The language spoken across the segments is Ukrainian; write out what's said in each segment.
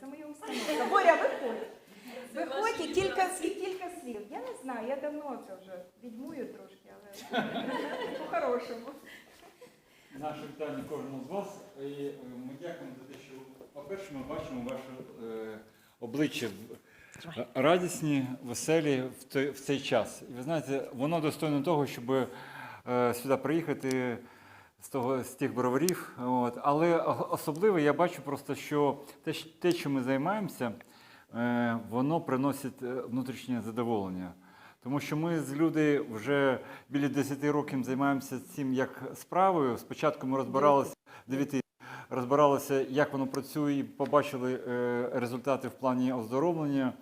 це моя установка. Боря, виходь. Виходь і кілька, і кілька слів. Я не знаю, я давно це вже відьмую трошки, але по-хорошому. Наше вітання кожному з вас. І е, ми дякуємо за те, що, по-перше, ми бачимо ваше е, обличчя е, радісні, веселі в, той, в цей час. І ви знаєте, воно достойно того, щоб е, сюди приїхати з, того, з тих броварів. От. Але особливо я бачу просто, що те, те що ми займаємося, е, воно приносить е, внутрішнє задоволення. Тому що ми з люди вже біля 10 років займаємося цим як справою. Спочатку ми розбиралися 9 розбиралися, як воно працює, і побачили е, результати в плані оздоровлення,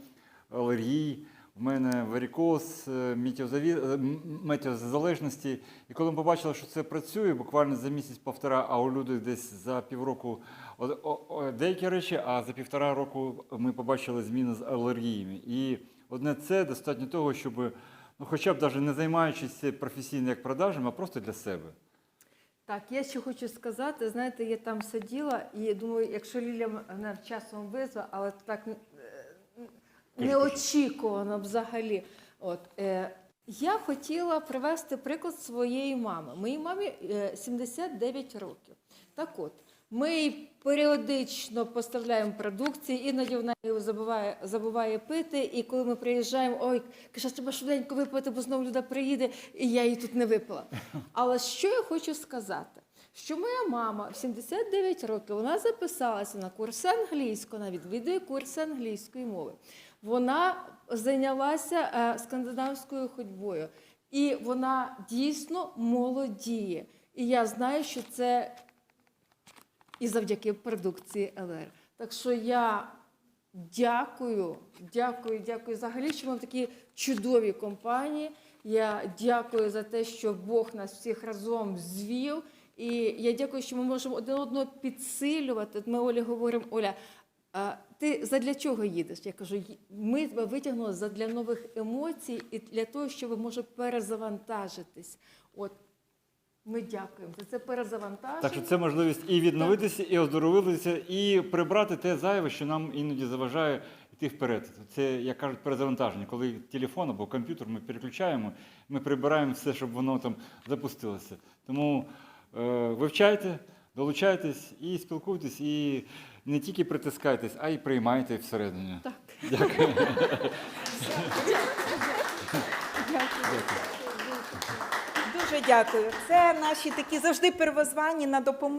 алергії. В мене варікоз, е, е, метеозалежності. І коли ми побачили, що це працює, буквально за місяць-півтора, а у людей десь за півроку деякі речі, а за півтора року ми побачили зміни з алергіями. І одне це достатньо того, щоб, ну, хоча б навіть не займаючись професійно як продажем, а просто для себе. Так, я ще хочу сказати, знаєте, я там сиділа і думаю, якщо Ліля мене часом визве, але так е, неочікувано взагалі. От, е, я хотіла привести приклад своєї мами. Моїй мамі е, 79 років. Так от, ми їй періодично поставляємо продукції, іноді вона його забуває, забуває пити. І коли ми приїжджаємо, ой, каже, треба швиденько випити, бо знову люда приїде, і я її тут не випила. Але що я хочу сказати? Що моя мама в 79 років вона записалася на курси англійської, вона відвідує курси англійської мови. Вона зайнялася е, скандинавською ходьбою, і вона дійсно молодіє. І я знаю, що це і завдяки продукції ЛР. Так що я дякую, дякую, дякую взагалі, що ми в такій чудовій компанії. Я дякую за те, що Бог нас всіх разом звів. І я дякую, що ми можемо один одного підсилювати. От Ми Олі говоримо, Оля, а ти задля чого їдеш? Я кажу, ми тебе витягнули задля нових емоцій і для того, щоб може перезавантажитись. От ми дякуємо за це перезавантаження. Так що це можливість і відновитися, і оздоровитися, і прибрати те зайве, що нам іноді заважає йти вперед. Це, як кажуть, перезавантаження. Коли телефон або комп'ютер ми переключаємо, ми прибираємо все, щоб воно там запустилося. Тому вивчайте, долучайтесь і спілкуйтесь, і не тільки притискайтесь, а й приймайте всередині. Так. Дякую. Дуже дякую. Це наші такі завжди первозвані на допомогу.